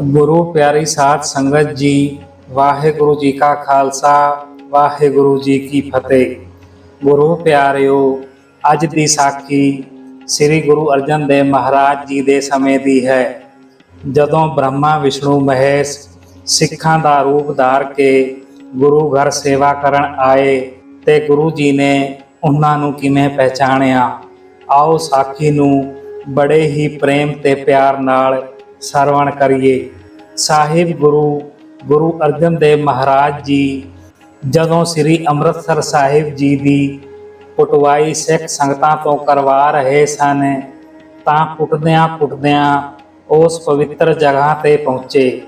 ਗੁਰੂ ਪਿਆਰੀ ਸਾਧ ਸੰਗਤ ਜੀ, ਵਾਹਿਗੁਰੂ ਜੀ ਕਾ ਖਾਲਸਾ, ਵਾਹਿਗੁਰੂ ਜੀ ਕੀ ਫਤਿਹ। ਗੁਰੂ ਪਿਆਰਿਓ, ਅੱਜ ਦੀ ਸਾਖੀ ਸ੍ਰੀ ਗੁਰੂ ਅਰਜਨ ਦੇਵ ਮਹਾਰਾਜ ਜੀ ਦੇ ਸਮੇਂ ਦੀ ਹੈ। ਜਦੋਂ ਬ੍ਰਹਮਾ, ਵਿਸ਼ਨੂੰ, ਮਹੇਸ਼ ਸਿੱਖਾਂ ਦਾ ਰੂਪ ਧਾਰ ਕੇ ਗੁਰੂ ਘਰ ਸੇਵਾ ਕਰਨ ਆਏ ਤੇ ਗੁਰੂ ਜੀ ਨੇ ਉਹਨਾਂ ਨੂੰ ਕਿਵੇਂ ਪਹਿਚਾਣਿਆ? ਆਓ ਸਾਖੀ ਨੂੰ ਬੜੇ ਹੀ ਪ੍ਰੇਮ ਤੇ ਪਿਆਰ ਨਾਲ ਸਰਵਣ ਕਰੀਏ। ਸਾਹਿਬ ਗੁਰੂ ਗੁਰੂ ਅਰਜਨ ਦੇਵ ਮਹਾਰਾਜ ਜੀ, ਜਦੋਂ ਸ੍ਰੀ ਅੰਮ੍ਰਿਤਸਰ ਸਾਹਿਬ ਜੀ ਦੀ ਪਟਵਾਈ ਸਿੱਖ ਸੰਗਤਾਂ ਤੋਂ ਕਰਵਾ ਰਹੇ ਸਨ, ਤਾਂ ਪੁੱਟਦਿਆਂ ਪੁੱਟਦਿਆਂ ਉਸ ਪਵਿੱਤਰ ਜਗ੍ਹਾ ਤੇ ਪਹੁੰਚੇ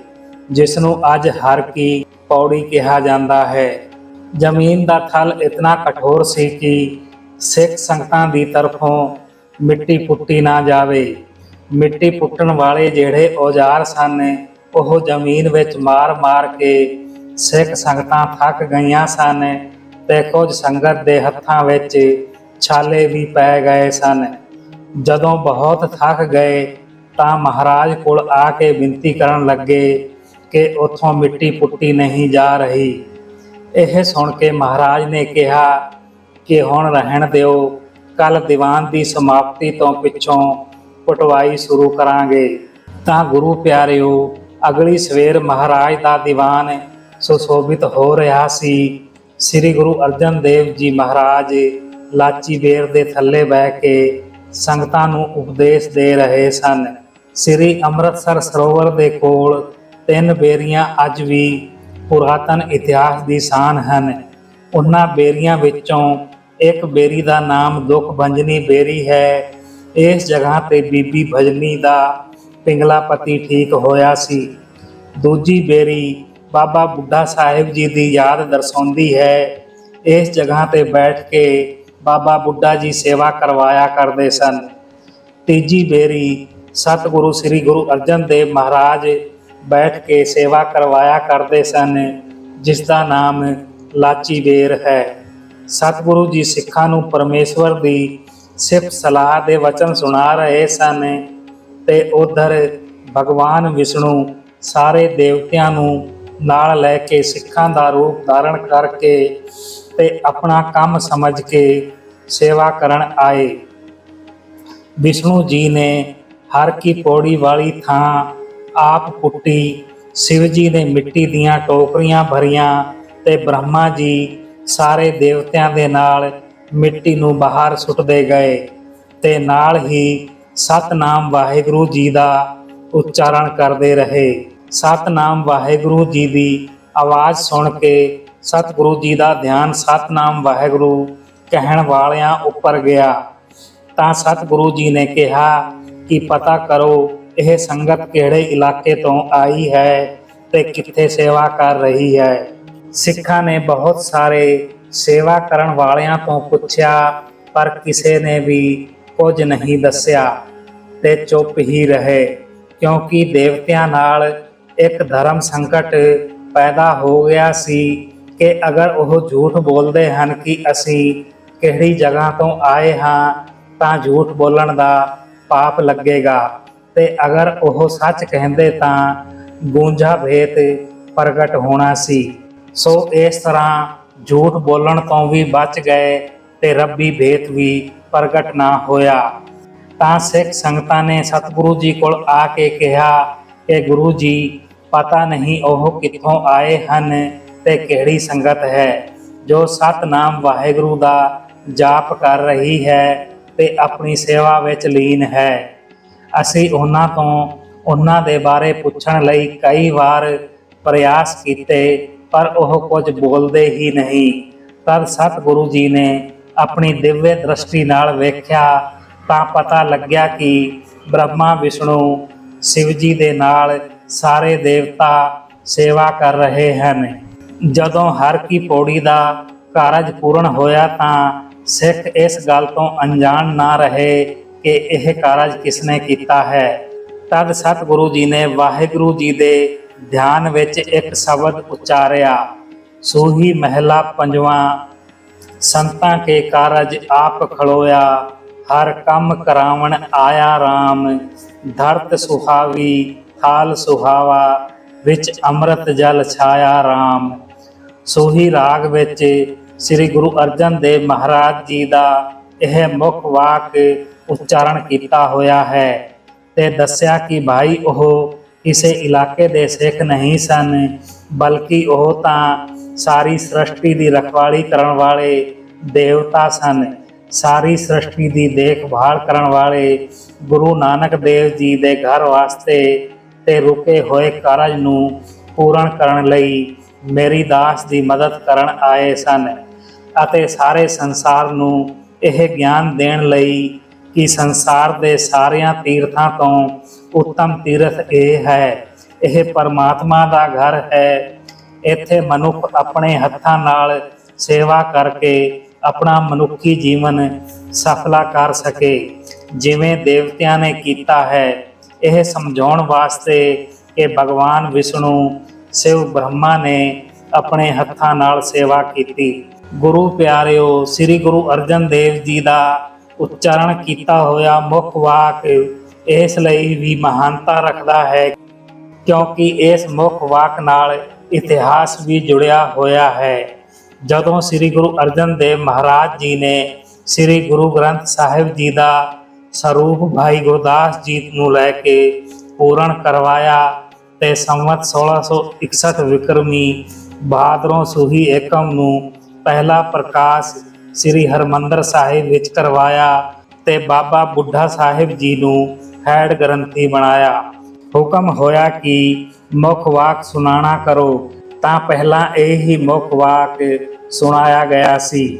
ਜਿਸ ਨੂੰ ਅੱਜ ਹਰ ਕੀ ਪੌੜੀ ਕਿਹਾ ਜਾਂਦਾ ਹੈ। ਜ਼ਮੀਨ ਦਾ ਥਲ ਇਤਨਾ ਕਠੋਰ ਸੀ ਕਿ ਸਿੱਖ ਸੰਗਤਾਂ ਦੀ ਤਰਫੋਂ ਮਿੱਟੀ ਪੁੱਟੀ ਨਾ ਜਾਵੇ। ਮਿੱਟੀ ਪੁੱਟਣ ਵਾਲੇ ਜਿਹੜੇ ਔਜ਼ਾਰ ਸਨ, ਉਹ ਜ਼ਮੀਨ ਵਿੱਚ ਮਾਰ-ਮਾਰ ਕੇ ਸਿੱਖ ਸੰਗਤਾਂ ਥੱਕ ਗਈਆਂ ਸਨ ਤੇ ਕੁਝ ਸੰਗਤ ਦੇ ਹੱਥਾਂ ਵਿੱਚ ਛਾਲੇ ਵੀ ਪੈ ਗਏ ਸਨ। ਜਦੋਂ ਬਹੁਤ ਥੱਕ ਗਏ ਤਾਂ ਮਹਾਰਾਜ ਕੋਲ ਆ ਕੇ ਬੇਨਤੀ ਕਰਨ ਲੱਗੇ ਕਿ ਉੱਥੋਂ ਮਿੱਟੀ ਪੁੱਟੀ ਨਹੀਂ ਜਾ ਰਹੀ। ਇਹ ਸੁਣ ਕੇ ਮਹਾਰਾਜ ਨੇ ਕਿਹਾ ਕਿ ਹੁਣ ਰਹਿਣ ਦਿਓ ਕੱਲ ਦੀਵਾਨ ਦੀ ਸਮਾਪਤੀ ਤੋਂ ਪਿੱਛੋਂ ਪਟਵਾਈ ਸ਼ੁਰੂ ਕਰਾਂਗੇ। ਤਾਂ ਗੁਰੂ ਪਿਆਰਿਓ, ਅਗਲੀ ਸਵੇਰ ਮਹਾਰਾਜ ਦਾ ਦੀਵਾਨ ਸੁਸ਼ੋਭਿਤ ਹੋ ਰਿਹਾ ਸੀ। ਸ੍ਰੀ ਗੁਰੂ ਅਰਜਨ ਦੇਵ ਜੀ ਮਹਾਰਾਜ ਲਾਚੀ ਬੇਰ ਦੇ ਥੱਲੇ ਬਹਿ ਕੇ ਸੰਗਤਾਂ ਨੂੰ ਉਪਦੇਸ਼ ਦੇ ਰਹੇ ਸਨ। ਸ੍ਰੀ ਅੰਮ੍ਰਿਤਸਰ ਸਰੋਵਰ ਦੇ ਕੋਲ ਤਿੰਨ ਬੇਰੀਆਂ ਅੱਜ ਵੀ ਪੁਰਾਤਨ ਇਤਿਹਾਸ ਦੀ ਸ਼ਾਨ ਹਨ। ਉਹਨਾਂ ਬੇਰੀਆਂ ਵਿੱਚੋਂ ਇੱਕ ਬੇਰੀ ਦਾ ਨਾਮ ਦੁਖ ਭੰਜਨੀ ਬੇਰੀ ਹੈ। ਇਸ ਜਗ੍ਹਾ ਤੇ ਬੀਬੀ ਭਜਨੀ ਦਾ ਪਿੰਗਲਾ ਪਤੀ ਠੀਕ ਹੋਇਆ ਸੀ। ਦੂਜੀ ਬੇਰੀ ਬਾਬਾ ਬੁੱਢਾ ਸਾਹਿਬ ਜੀ ਦੀ ਯਾਦ ਦਰਸਾਉਂਦੀ ਹੈ। ਇਸ ਜਗ੍ਹਾ ਤੇ ਬੈਠ ਕੇ ਬਾਬਾ ਬੁੱਢਾ ਜੀ ਸੇਵਾ ਕਰਵਾਇਆ ਕਰਦੇ ਸਨ। ਤੀਜੀ ਬੇਰੀ ਸਤਿਗੁਰੂ ਸ੍ਰੀ ਗੁਰੂ ਅਰਜਨ ਦੇਵ ਮਹਾਰਾਜ ਬੈਠ ਕੇ ਸੇਵਾ ਕਰਵਾਇਆ ਕਰਦੇ ਸਨ, ਜਿਸ ਦਾ ਨਾਮ ਲਾਚੀ ਬੇਰ ਹੈ। ਸਤਿਗੁਰੂ ਜੀ ਸਿੱਖਾਂ ਨੂੰ ਪਰਮੇਸ਼ਵਰ ਦੀ ਸਿਰਫ ਸਲਾਹ ਦੇ ਵਚਨ ਸੁਣਾ ਰਹੇ ਸਨ ਤੇ ਉਧਰ ਭਗਵਾਨ ਵਿਸ਼ਨੂੰ ਸਾਰੇ ਦੇਵਤਿਆਂ ਨੂੰ ਨਾਲ ਲੈ ਕੇ ਸਿੱਖਾਂ ਦਾ ਰੂਪ ਧਾਰਨ ਕਰਕੇ ਤੇ ਆਪਣਾ ਕੰਮ ਸਮਝ ਕੇ ਸੇਵਾ ਕਰਨ ਆਏ। ਵਿਸ਼ਨੂੰ ਜੀ ਨੇ ਹਰ ਕੀ ਪੌੜੀ ਵਾਲੀ ਥਾਂ ਆਪ ਪੁੱਟੀ ਸ਼ਿਵ ਜੀ ਨੇ ਮਿੱਟੀ ਦੀਆਂ ਟੋਕਰੀਆਂ ਭਰੀਆਂ ਤੇ ਬ੍ਰਹਮਾ ਜੀ ਸਾਰੇ ਦੇਵਤਿਆਂ ਦੇ ਨਾਲ ਮਿੱਟੀ ਨੂੰ ਬਾਹਰ ਸੁੱਟਦੇ ਗਏ ਤੇ ਨਾਲ ਹੀ ਸਤਨਾਮ ਵਾਹਿਗੁਰੂ ਜੀ ਦਾ ਉਚਾਰਨ ਕਰਦੇ ਰਹੇ। ਸਤਨਾਮ ਵਾਹਿਗੁਰੂ ਜੀ ਦੀ ਆਵਾਜ਼ ਸੁਣ ਕੇ ਸਤਿਗੁਰੂ ਜੀ ਦਾ ਧਿਆਨ ਸਤਨਾਮ ਵਾਹਿਗੁਰੂ ਕਹਿਣ ਵਾਲਿਆਂ ਉੱਪਰ ਗਿਆ। ਤਾਂ ਸਤਿਗੁਰੂ ਜੀ ਨੇ ਕਿਹਾ ਕਿ ਪਤਾ ਕਰੋ ਇਹ ਸੰਗਤ ਕਿਹੜੇ ਇਲਾਕੇ ਤੋਂ ਆਈ ਹੈ ਤੇ ਕਿੱਥੇ ਸੇਵਾ ਕਰ ਰਹੀ ਹੈ। ਸਿੱਖਾਂ ਨੇ ਬਹੁਤ ਸਾਰੇ ਸੇਵਾ ਕਰਨ ਵਾਲਿਆਂ ਤੋਂ ਪੁੱਛਿਆ, ਪਰ ਕਿਸੇ ਨੇ ਵੀ ਕੁਝ ਨਹੀਂ ਦੱਸਿਆ ਤੇ ਚੁੱਪ ਹੀ ਰਹੇ, ਕਿਉਂਕਿ ਦੇਵਤਿਆਂ ਨਾਲ ਇੱਕ ਧਰਮ ਸੰਕਟ ਪੈਦਾ ਹੋ ਗਿਆ ਸੀ ਕਿ ਅਗਰ ਉਹ ਝੂਠ ਬੋਲਦੇ ਹਨ ਕਿ ਅਸੀਂ ਕਿਹੜੀ ਜਗ੍ਹਾ ਤੋਂ ਆਏ ਹਾਂ, ਤਾਂ ਝੂਠ ਬੋਲਣ ਦਾ ਪਾਪ ਲੱਗੇਗਾ। ਤੇ ਅਗਰ ਉਹ ਸੱਚ ਕਹਿੰਦੇ ਤਾਂ ਗੂੰਜਾ ਭੇਤ ਪ੍ਰਗਟ ਹੋਣਾ ਸੀ। ਸੋ ਇਸ ਤਰ੍ਹਾਂ ਝੂਠ ਬੋਲਣ ਤੋਂ ਵੀ ਬਚ ਗਏ ਤੇ ਰੱਬੀ ਭੇਤ ਵੀ ਪ੍ਰਗਟ ਨਾ ਹੋਇਆ। ਤਾਂ ਸਿੱਖ ਸੰਗਤਾਂ ਨੇ ਸਤਿਗੁਰੂ ਜੀ ਕੋਲ ਆ ਕੇ ਕਿਹਾ ਕਿ ਗੁਰੂ ਜੀ, ਪਤਾ ਨਹੀਂ ਉਹ ਕਿੱਥੋਂ ਆਏ ਹਨ ਤੇ ਕਿਹੜੀ ਸੰਗਤ ਹੈ, ਜੋ ਸਤਨਾਮ ਵਾਹਿਗੁਰੂ ਦਾ ਜਾਪ ਕਰ ਰਹੀ ਹੈ ਤੇ ਆਪਣੀ ਸੇਵਾ ਵਿੱਚ ਲੀਨ ਹੈ। ਅਸੀਂ ਉਹਨਾਂ ਤੋਂ ਉਹਨਾਂ ਦੇ ਬਾਰੇ ਪੁੱਛਣ ਲਈ ਕਈ ਵਾਰ ਪ੍ਰਯਾਸ ਕੀਤੇ ਪਰ ਉਹ ਕੁਝ ਬੋਲਦੇ ਹੀ ਨਹੀਂ। ਤਦ ਸਤਿਗੁਰੂ ਜੀ ਨੇ ਆਪਣੀ ਦਿਵਯ ਦ੍ਰਿਸ਼ਟੀ ਨਾਲ ਵੇਖਿਆ ਤਾਂ ਪਤਾ ਲੱਗਿਆ ਕਿ ਬ੍ਰਹਮਾ, ਵਿਸ਼ਨੂੰ ਸ਼ਿਵ ਜੀ ਦੇ ਨਾਲ ਸਾਰੇ ਦੇਵਤਾ ਸੇਵਾ ਕਰ ਰਹੇ ਹਨ। ਜਦੋਂ ਹਰ ਕੀ ਪੌੜੀ ਦਾ ਕਾਰਜ ਪੂਰਨ ਹੋਇਆ ਤਾਂ ਸਿੱਖ ਇਸ ਗੱਲ ਤੋਂ ਅਣਜਾਣ ਨਾ ਰਹੇ ਕਿ ਇਹ ਕਾਰਜ ਕਿਸਨੇ ਕੀਤਾ ਹੈ। ਤਦ ਸਤਿਗੁਰੂ ਜੀ ਨੇ ਵਾਹਿਗੁਰੂ ਜੀ ਦੇ ਧਿਆਨ ਵਿੱਚ ਇੱਕ ਸ਼ਬਦ ਉਚਾਰਿਆ, ਸੋਹੀ ਮਹਿਲਾ ਪੰਜਵਾਂ, ਸੰਤਾਂ ਕੇ ਕਾਰਜ ਆਪ ਖਲੋਇਆ, ਹਰ ਕੰਮ ਕਰਾਵਣ ਆਇਆ RAM ਧਰਤ ਸੁਹਾਵੀ, ਥਾਲ ਸੁਹਾਵਾ, ਵਿੱਚ ਅੰਮ੍ਰਿਤ ਜਲ ਛਾਇਆ RAM ਸੋਹੀ ਰਾਗ ਵਿੱਚ ਸ੍ਰੀ ਗੁਰੂ ਅਰਜਨ ਦੇਵ ਮਹਾਰਾਜ ਜੀ ਦਾ ਇਹ ਮੁੱਖ ਵਾਕ ਉਚਾਰਨ ਕੀਤਾ ਹੋਇਆ ਹੈ ਤੇ ਦੱਸਿਆ ਕਿ ਭਾਈ ਉਹ ਕਿਸੇ ਇਲਾਕੇ ਦੇ ਸਿੱਖ ਨਹੀਂ ਸਨ, ਬਲਕਿ ਉਹ ਤਾਂ ਸਾਰੀ ਸ੍ਰਿਸ਼ਟੀ ਦੀ ਰਖਵਾਲੀ ਕਰਨ ਵਾਲੇ ਦੇਵਤਾ ਸਨ। ਸਾਰੀ ਸ੍ਰਿਸ਼ਟੀ ਦੀ ਦੇਖਭਾਲ ਕਰਨ ਵਾਲੇ ਗੁਰੂ ਨਾਨਕ ਦੇਵ ਜੀ ਦੇ ਘਰ ਵਾਸਤੇ ਤੇ ਰੁਕੇ ਹੋਏ ਕਾਰਜ ਨੂੰ ਪੂਰਨ ਕਰਨ ਲਈ ਮੇਰੀ ਦਾਸ ਦੀ ਮਦਦ ਕਰਨ ਆਏ ਸਨ ਅਤੇ ਸਾਰੇ ਸੰਸਾਰ ਨੂੰ ਇਹ ਗਿਆਨ ਦੇਣ ਲਈ ਕਿ ਸੰਸਾਰ ਦੇ ਸਾਰਿਆਂ ਤੀਰਥਾਂ ਤੋਂ ਉੱਤਮ ਤੀਰਥ ਇਹ ਹੈ। ਇਹ ਪਰਮਾਤਮਾ ਦਾ ਘਰ ਹੈ। ਇੱਥੇ ਮਨੁੱਖ ਆਪਣੇ ਹੱਥਾਂ ਨਾਲ ਸੇਵਾ ਕਰਕੇ ਆਪਣਾ ਮਨੁੱਖੀ ਜੀਵਨ ਸਫਲਾ ਕਰ ਸਕੇ। ਜਿਵੇਂ ਦੇਵਤਿਆਂ ਨੇ ਕੀਤਾ ਹੈ। ਇਹ ਸਮਝਾਉਣ ਵਾਸਤੇ ਕਿ ਭਗਵਾਨ ਵਿਸ਼ਨੂੰ, ਸ਼ਿਵ ਬ੍ਰਹਮਾ ਨੇ ਆਪਣੇ ਹੱਥਾਂ ਨਾਲ ਸੇਵਾ ਕੀਤੀ। ਗੁਰੂ ਪਿਆਰਿਓ, ਸ੍ਰੀ ਗੁਰੂ ਅਰਜਨ ਦੇਵ ਜੀ ਦਾ ਉਚਾਰਨ ਕੀਤਾ ਹੋਇਆ ਮੁੱਖ ਵਾਕ ਇਸ ਲਈ ਵੀ ਮਹਾਨਤਾ ਰੱਖਦਾ ਹੈ, ਕਿਉਂਕਿ ਇਸ ਮੁੱਖ ਵਾਕ ਨਾਲ ਇਤਿਹਾਸ ਵੀ ਜੁੜਿਆ ਹੋਇਆ ਹੈ। ਜਦੋਂ ਸ੍ਰੀ ਗੁਰੂ ਅਰਜਨ ਦੇਵ ਮਹਾਰਾਜ ਜੀ ਨੇ ਸ੍ਰੀ ਗੁਰੂ ਗ੍ਰੰਥ ਸਾਹਿਬ ਜੀ ਦਾ ਸਰੂਪ ਭਾਈ ਗੁਰਦਾਸ ਜੀ ਨੂੰ ਲੈ ਕੇ ਪੂਰਨ ਕਰਵਾਇਆ ਤੇ ਸੰਵਤ 1661 ਵਿਕਰਮੀ ਬਹਾਦਰੋਂ ਸੁਹੀ ਏਕਮ ਨੂੰ ਪਹਿਲਾ ਪ੍ਰਕਾਸ਼ ਸ੍ਰੀ ਹਰਮੰਦਰ ਸਾਹਿਬ ਵਿੱਚ ਕਰਵਾਇਆ ਤੇ ਬਾਬਾ ਬੁੱਢਾ ਸਾਹਿਬ ਜੀ ਨੂੰ ਹੈਡ ਗ੍ਰੰਥੀ ਬਣਾਇਆ। ਹੁਕਮ ਹੋਇਆ ਕਿ ਮੁੱਖ ਵਾਕ ਸੁਣਾਣਾ ਕਰੋ। ਤਾਂ ਪਹਿਲਾਂ ਇਹ ਹੀ ਮੁੱਖ ਵਾਕ ਸੁਣਾਇਆ ਗਿਆ ਸੀ।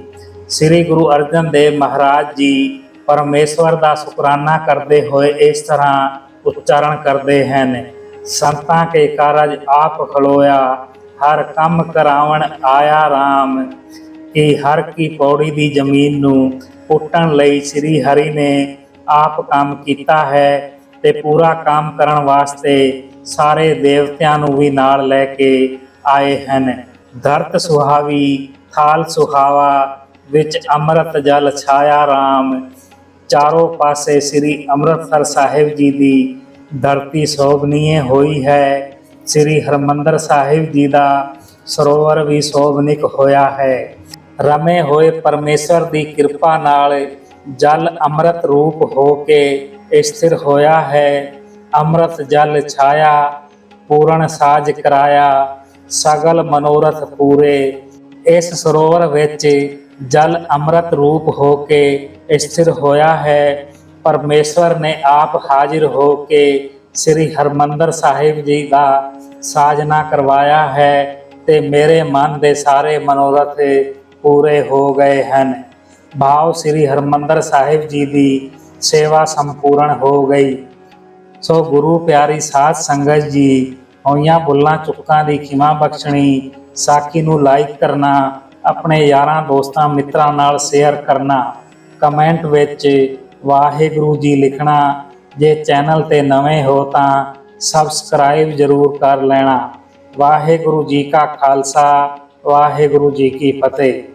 ਸ੍ਰੀ ਗੁਰੂ ਅਰਜਨ ਦੇਵ ਮਹਾਰਾਜ ਜੀ ਪਰਮੇਸ਼ਵਰ ਦਾ ਸ਼ੁਕਰਾਨਾ ਕਰਦੇ ਹੋਏ ਇਸ ਤਰ੍ਹਾਂ ਉਚਾਰਨ ਕਰਦੇ ਹਨ। ਸੰਤਾਂ ਕੇ ਕਾਰਜ ਆਪ ਖਲੋਇਆ, ਹਰ ਕੰਮ ਕਰਾਵਣ ਆਇਆ RAM ਕਿ ਹਰ ਕੀ ਪੌੜੀ ਦੀ ਜ਼ਮੀਨ ਨੂੰ ਪੁੱਟਣ ਲਈ ਸ੍ਰੀ ਹਰੀ ਨੇ ਆਪ ਕੰਮ ਕੀਤਾ ਹੈ ਤੇ ਪੂਰਾ ਕੰਮ ਕਰਨ ਵਾਸਤੇ ਸਾਰੇ ਦੇਵਤਿਆਂ ਨੂੰ ਵੀ ਨਾਲ ਲੈ ਕੇ ਆਏ ਹਨ। ਧਰਤ ਸੁਹਾਵੀ, ਥਾਲ ਸੁਹਾਵਾ, ਵਿੱਚ ਅੰਮ੍ਰਿਤ ਜਲ ਛਾਇਆ RAM ਚਾਰੋਂ ਪਾਸੇ ਸ੍ਰੀ ਅੰਮ੍ਰਿਤਸਰ ਸਾਹਿਬ ਜੀ ਦੀ ਧਰਤੀ ਸੋਭਨੀਏ ਹੋਈ ਹੈ। ਸ੍ਰੀ ਹਰਮੰਦਰ ਸਾਹਿਬ ਜੀ ਦਾ ਸਰੋਵਰ ਵੀ ਸੋਭਨਿਕ ਹੋਇਆ ਹੈ। ਰਮੇ ਹੋਏ ਪਰਮੇਸ਼ਰ ਦੀ ਕਿਰਪਾ ਨਾਲ ਜਲ ਅੰਮ੍ਰਿਤ ਰੂਪ ਹੋ ਕੇ ਸਥਿਰ ਹੋਇਆ ਹੈ। ਅੰਮ੍ਰਿਤ ਜਲ ਛਾਇਆ, ਪੂਰਨ ਸਾਜ ਕਰਾਇਆ, ਸਗਲ ਮਨੋਰਥ ਪੂਰੇ। ਇਸ ਸਰੋਵਰ ਵਿੱਚ ਜਲ ਅੰਮ੍ਰਿਤ ਰੂਪ ਹੋ ਕੇ ਸਥਿਰ ਹੋਇਆ ਹੈ। ਪਰਮੇਸ਼ਵਰ ਨੇ ਆਪ ਹਾਜ਼ਰ ਹੋ ਕੇ ਸ੍ਰੀ ਹਰਮੰਦਰ ਸਾਹਿਬ ਜੀ ਦਾ ਸਾਜਨਾ ਕਰਵਾਇਆ ਹੈ ਤੇ ਮੇਰੇ ਮਨ ਦੇ ਸਾਰੇ ਮਨੋਰਥ ਪੂਰੇ ਹੋ ਗਏ ਹਨ। ਭਾਵ ਸ੍ਰੀ ਹਰਮੰਦਰ ਸਾਹਿਬ ਜੀ ਦੀ ਸੇਵਾ ਸੰਪੂਰਨ ਹੋ ਗਈ। ਸੋ ਗੁਰੂ ਪਿਆਰੀ ਸਾਧ ਸੰਗਤ ਜੀ, ਹੋਈਆਂ ਬੁੱਲਾਂ ਚੁੱਕਾਂ ਦੀ ਖਿਮਾ ਬਖਸ਼ਣੀ, ਸਾਖੀ ਨੂੰ ਲਾਈਕ ਕਰਨਾ, ਆਪਣੇ ਯਾਰਾਂ, ਦੋਸਤਾਂ, ਮਿੱਤਰਾਂ ਨਾਲ ਸ਼ੇਅਰ ਕਰਨਾ ਕਮੈਂਟ ਵਿੱਚ ਵਾਹਿਗੁਰੂ ਜੀ ਲਿਖਣਾ, ਜੇ ਚੈਨਲ ਤੇ ਨਵੇਂ ਹੋ ਤਾਂ ਸਬਸਕ੍ਰਾਈਬ ਜ਼ਰੂਰ ਕਰ ਲੈਣਾ। ਵਾਹਿਗੁਰੂ ਜੀ ਕਾ ਖਾਲਸਾ, ਵਾਹਿਗੁਰੂ ਜੀ ਕੀ ਫਤਿਹ।